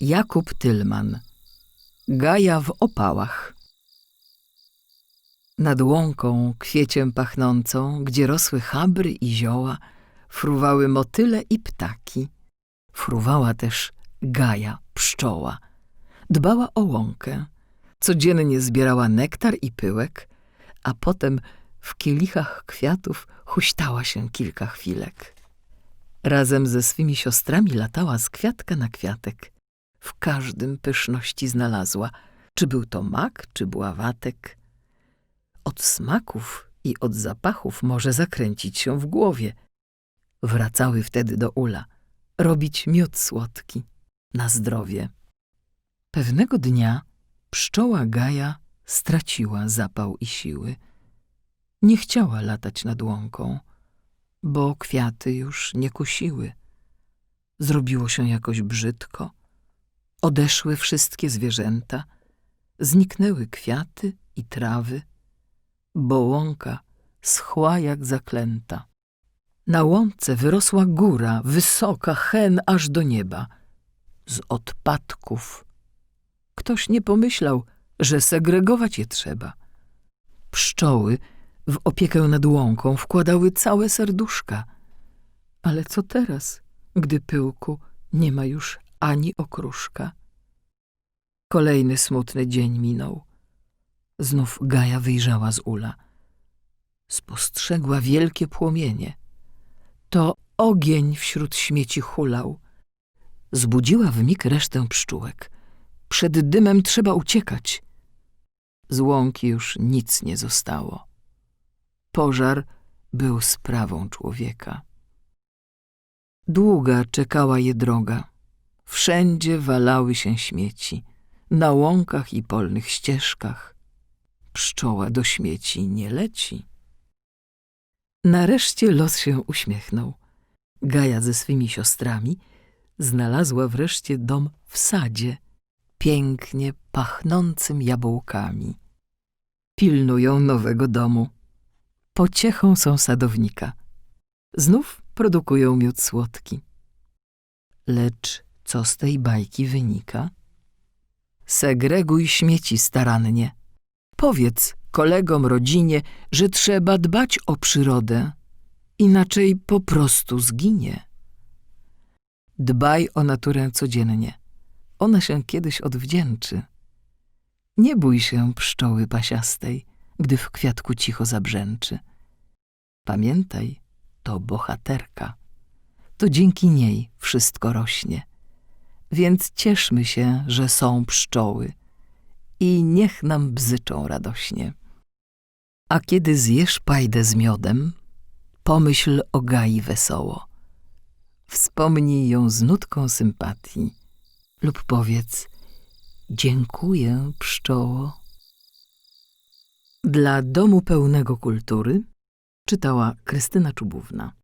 Jakub Tylman Gaja w opałach Nad łąką kwieciem pachnącą, gdzie rosły chabry i zioła, fruwały motyle i ptaki. Fruwała też Gaja, pszczoła. Dbała o łąkę. Codziennie zbierała nektar i pyłek, a potem w kielichach kwiatów huśtała się kilka chwilek. Razem ze swymi siostrami latała z kwiatka na kwiatek. W każdym pyszności znalazła, czy był to mak, czy bławatek. Od smaków i od zapachów może zakręcić się w głowie. Wracały wtedy do ula, robić miód słodki, na zdrowie. Pewnego dnia pszczoła Gaja straciła zapał i siły. Nie chciała latać nad łąką, bo kwiaty już nie kusiły. Zrobiło się jakoś brzydko. Odeszły wszystkie zwierzęta, zniknęły kwiaty i trawy, bo łąka schła jak zaklęta. Na łące wyrosła góra, wysoka, hen aż do nieba, z odpadków. Ktoś nie pomyślał, że segregować je trzeba. Pszczoły w opiekę nad łąką wkładały całe serduszka. Ale co teraz, gdy pyłku nie ma już ani okruszka? Kolejny smutny dzień minął. Znów Gaja wyjrzała z ula. Spostrzegła wielkie płomienie. To ogień wśród śmieci hulał. Zbudziła w mig resztę pszczółek. Przed dymem trzeba uciekać. Z łąki już nic nie zostało. Pożar był sprawą człowieka. Długa czekała je droga. Wszędzie walały się śmieci, na łąkach i polnych ścieżkach. Pszczoła do śmieci nie leci. Nareszcie los się uśmiechnął. Gaja ze swymi siostrami znalazła wreszcie dom w sadzie, pięknie pachnącym jabłkami. Pilnują nowego domu. Pociechą są sadownika. Znów produkują miód słodki. Lecz co z tej bajki wynika? Segreguj śmieci starannie. Powiedz kolegom, rodzinie, że trzeba dbać o przyrodę, inaczej po prostu zginie. Dbaj o naturę codziennie. Ona się kiedyś odwdzięczy. Nie bój się pszczoły pasiastej, gdy w kwiatku cicho zabrzęczy. Pamiętaj, to bohaterka. To dzięki niej wszystko rośnie. Więc cieszmy się, że są pszczoły i niech nam bzyczą radośnie. A kiedy zjesz pajdę z miodem, pomyśl o Gai wesoło. Wspomnij ją z nutką sympatii lub powiedz dziękuję pszczoło. Dla domu pełnego kultury czytała Krystyna Czubówna.